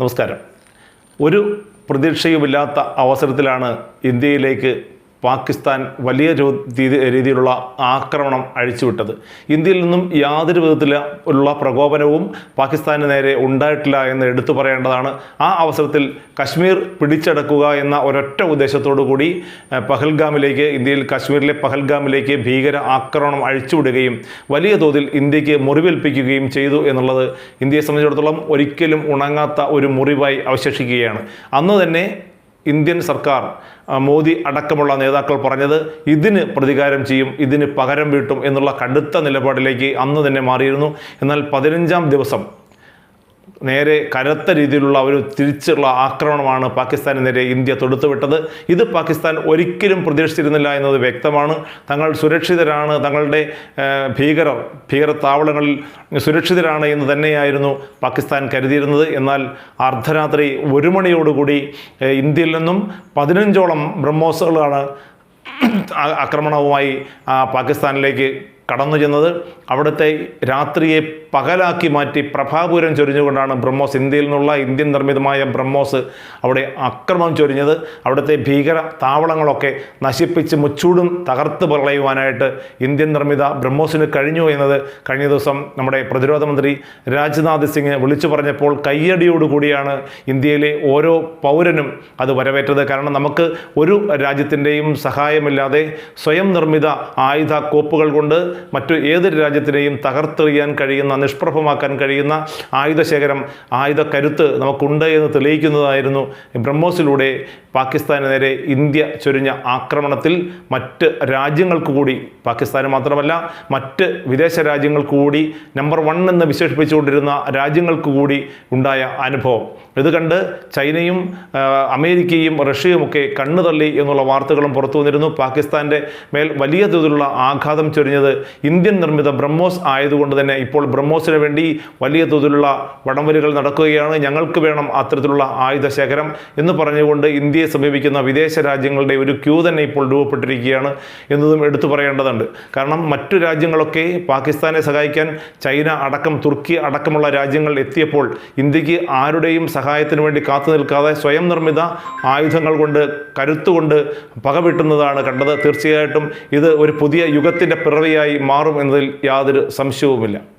നമസ്കാരം. ഒരു പ്രതീക്ഷയുമില്ലാത്ത അവസരത്തിലാണ് ഇന്ത്യയിലേക്ക് പാകിസ്ഥാൻ വലിയ രീതിയിലുള്ള ആക്രമണം അഴിച്ചുവിട്ടത്. ഇന്ത്യയിൽ നിന്നും യാതൊരു വിധത്തിലുള്ള പ്രകോപനവും പാകിസ്ഥാന് നേരെ ഉണ്ടായിട്ടില്ല എന്ന് എടുത്തു പറയേണ്ടതാണ്. ആ അവസരത്തിൽ കശ്മീർ പിടിച്ചടക്കുക എന്ന ഒരൊറ്റ ഉദ്ദേശത്തോടു കൂടി പഹൽഗാമിലേക്ക് ഇന്ത്യയിൽ കശ്മീരിലെ പഹൽഗാമിലേക്ക് ഭീകര ആക്രമണം അഴിച്ചുവിടുകയും വലിയ തോതിൽ ഇന്ത്യയ്ക്ക് മുറിവേൽപ്പിക്കുകയും ചെയ്തു എന്നുള്ളത് ഇന്ത്യയെ സംബന്ധിച്ചിടത്തോളം ഒരിക്കലും ഉണങ്ങാത്ത ഒരു മുറിവായി അവശേഷിക്കുകയാണ്. അന്ന് തന്നെ ഇന്ത്യൻ സർക്കാർ മോദി അടക്കമുള്ള നേതാക്കൾ പറഞ്ഞത് ഇതിന് പ്രതികാരം ചെയ്യും ഇതിന് പകരം വീട്ടും എന്നുള്ള കടുത്ത നിലപാടിലേക്ക് അന്ന് തന്നെ മാറിയിരുന്നു. എന്നാൽ പതിനഞ്ചാം ദിവസം നേരെ കനത്ത രീതിയിലുള്ള ഒരു തിരിച്ചുള്ള ആക്രമണമാണ് പാകിസ്ഥാനെതിരെ ഇന്ത്യ തൊടുത്തുവിട്ടത്. ഇത് പാകിസ്ഥാൻ ഒരിക്കലും പ്രതീക്ഷിച്ചിരുന്നില്ല എന്നത് വ്യക്തമാണ്. തങ്ങൾ സുരക്ഷിതരാണ് തങ്ങളുടെ ഭീകരർ ഭീകര താവളങ്ങളിൽ സുരക്ഷിതരാണ് എന്ന് തന്നെയായിരുന്നു പാകിസ്ഥാൻ കരുതിയിരുന്നത്. എന്നാൽ അർദ്ധരാത്രി ഒരു മണിയോടുകൂടി ഇന്ത്യയിൽ നിന്നും പതിനഞ്ചോളം ബ്രഹ്മോസുകളാണ് ആക്രമണവുമായി പാകിസ്ഥാനിലേക്ക് കടന്നു ചെന്നത് അവിടുത്തെ രാത്രിയെ പകലാക്കി മാറ്റി പ്രഭാപൂരം ചൊരിഞ്ഞുകൊണ്ടാണ് ബ്രഹ്മോസ് ഇന്ത്യയിൽ നിന്നുള്ള ഇന്ത്യൻ നിർമ്മിതമായ ബ്രഹ്മോസ് അവിടെ അക്രമം ചൊരിഞ്ഞത്. അവിടുത്തെ ഭീകര താവളങ്ങളൊക്കെ നശിപ്പിച്ച് മുച്ചൂടും തകർത്ത് പറയുവാനായിട്ട് ഇന്ത്യൻ നിർമ്മിത ബ്രഹ്മോസിന് കഴിഞ്ഞു എന്നത് കഴിഞ്ഞ ദിവസം നമ്മുടെ പ്രതിരോധ മന്ത്രി രാജ്നാഥ് സിംഗ് വിളിച്ചു പറഞ്ഞപ്പോൾ കയ്യടിയോടുകൂടിയാണ് ഇന്ത്യയിലെ ഓരോ പൗരനും അത് വരവേറ്റത്. കാരണം നമുക്ക് ഒരു രാജ്യത്തിന്റെയും സഹായമില്ലാതെ സ്വയം നിർമ്മിത ആയുധ കോപ്പുകൾ കൊണ്ട് മറ്റു ഏതൊരു രാജ്യത്തിനെയും തകർത്തെറിയാൻ കഴിയുന്ന നിഷ്പ്രഭമാക്കാൻ കഴിയുന്ന ആയുധശേഖരം ആയുധ കരുത്ത് നമുക്കുണ്ട് എന്ന് തെളിയിക്കുന്നതായിരുന്നു ബ്രഹ്മോസിലൂടെ പാകിസ്ഥാന് നേരെ ഇന്ത്യ ചൊരിഞ്ഞ ആക്രമണത്തിൽ മറ്റ് രാജ്യങ്ങൾക്ക് കൂടി പാകിസ്ഥാന് മാത്രമല്ല മറ്റ് വിദേശ രാജ്യങ്ങൾക്ക് കൂടി നമ്പർ വൺ എന്ന് വിശേഷിപ്പിച്ചുകൊണ്ടിരുന്ന രാജ്യങ്ങൾക്ക് കൂടി ഉണ്ടായ അനുഭവം. ഇത് കണ്ട് ചൈനയും അമേരിക്കയും റഷ്യയുമൊക്കെ കണ്ണു തള്ളി എന്നുള്ള വാർത്തകളും പുറത്തു വന്നിരുന്നു. പാകിസ്ഥാന്റെ മേൽ വലിയ തോതിലുള്ള ആഘാതം ചൊരിഞ്ഞത് ഇന്ത്യൻ നിർമ്മിത ബ്രഹ്മോസ് ആയതുകൊണ്ട് തന്നെ ഇപ്പോൾ ബ്രഹ്മോസിന് വേണ്ടി വലിയ തോതിലുള്ള വടംവലികൾ നടക്കുകയാണ്. ഞങ്ങൾക്ക് വേണം അത്തരത്തിലുള്ള ആയുധ ശേഖരം എന്ന് പറഞ്ഞുകൊണ്ട് ഇന്ത്യയെ സമീപിക്കുന്ന വിദേശ രാജ്യങ്ങളുടെ ഒരു ക്യൂ തന്നെ ഇപ്പോൾ രൂപപ്പെട്ടിരിക്കുകയാണ് എന്നതും എടുത്തു പറയേണ്ടതുണ്ട്. കാരണം മറ്റു രാജ്യങ്ങളൊക്കെ പാകിസ്ഥാനെ സഹായിക്കാൻ ചൈന അടക്കം തുർക്കി അടക്കമുള്ള രാജ്യങ്ങൾ എത്തിയപ്പോൾ ഇന്ത്യയ്ക്ക് ആരുടെയും സഹായത്തിന് വേണ്ടി കാത്തു നിൽക്കാതെ സ്വയം നിർമ്മിത ആയുധങ്ങൾ കൊണ്ട് കരുത്തുകൊണ്ട് പകവെട്ടുന്നതാണ് കണ്ടത്. തീർച്ചയായിട്ടും ഇത് ഒരു പുതിയ യുഗത്തിന്റെ പിറവിയായി മാറും എന്നതിൽ യാതൊരു സംശയവുമില്ല.